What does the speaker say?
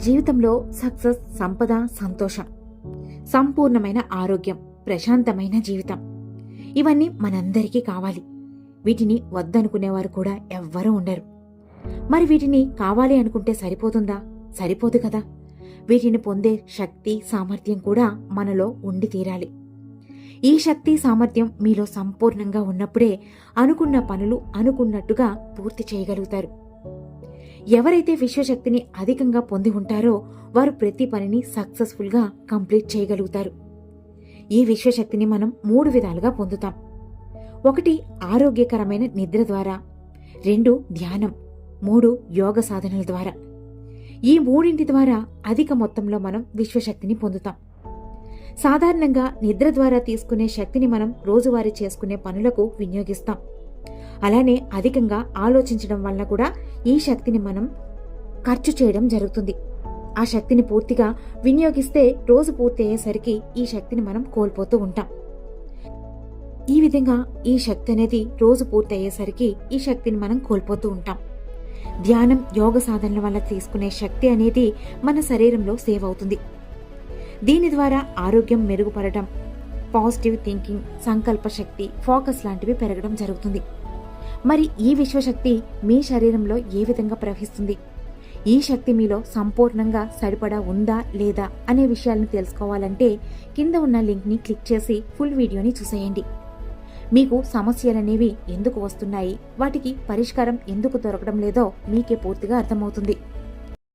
జీవితంలో సక్సెస్ సంపద సంతోషం. సంపూర్ణమైన ఆరోగ్యం ప్రశాంతమైన జీవితం. ఇవన్నీ మనందరికీ కావాలి. వీటిని వద్దనుకునేవారు కూడా ఎవ్వరూ ఉండరు. మరి వీటిని కావాలి అనుకుంటే సరిపోతుందా? సరిపోదు కదా. వీటిని పొందే శక్తి సామర్థ్యం కూడా మనలో ఉండి తీరాలి. ఈ శక్తి సామర్థ్యం మీలో సంపూర్ణంగా ఉన్నప్పుడే అనుకున్న పనులు అనుకున్నట్టుగా పూర్తి చేయగలుగుతారు. ఎవరైతే విశ్వశక్తిని అధికంగా పొంది ఉంటారో వారు ప్రతి పనిని సక్సెస్ఫుల్గా కంప్లీట్ చేయగలుగుతారు. ఈ విశ్వశక్తిని మనం మూడు విధాలుగా పొందుతాం. ఒకటి ఆరోగ్యకరమైన నిద్ర ద్వారా. రెండు ధ్యానం. మూడు యోగ సాధనల ద్వారా. ఈ మూడింటి ద్వారా అధిక మొత్తంలో మనం విశ్వశక్తిని పొందుతాం. సాధారణంగా నిద్ర ద్వారా తీసుకునే శక్తిని మనం రోజువారీ చేసుకునే పనులకు వినియోగిస్తాం. అలానే అధికంగా ఆలోచించడం వల్ల కూడా ఈ శక్తిని మనం ఖర్చు చేయడం జరుగుతుంది. ఆ శక్తిని పూర్తిగా వినియోగిస్తే రోజు పూర్తి అయ్యేసరికి ఈ శక్తిని మనం కోల్పోతూ ఉంటాం. ఈ విధంగా ఈ శక్తి అనేది రోజు పూర్తి అయ్యేసరికి ఈ శక్తిని మనం కోల్పోతూ ఉంటాం. ధ్యానం యోగ సాధనల వల్ల తీసుకునే శక్తి అనేది మన శరీరంలో సేవ్ అవుతుంది. దీని ద్వారా ఆరోగ్యం మెరుగుపడటం పాజిటివ్ థింకింగ్ సంకల్ప శక్తి ఫోకస్ లాంటివి పెరగడం జరుగుతుంది. మరి ఈ విశ్వశక్తి మీ శరీరంలో ఏ విధంగా ప్రవహిస్తుంది? ఈ శక్తి మీలో సంపూర్ణంగా సరిపడా ఉందా లేదా అనే విషయాలను తెలుసుకోవాలంటే కింద ఉన్న లింక్ని క్లిక్ చేసి ఫుల్ వీడియోని చూసేయండి. మీకు సమస్యలనేవి ఎందుకు వస్తున్నాయి? వాటికి పరిష్కారం ఎందుకు దొరకడం లేదో మీకే పూర్తిగా అర్థమవుతుంది.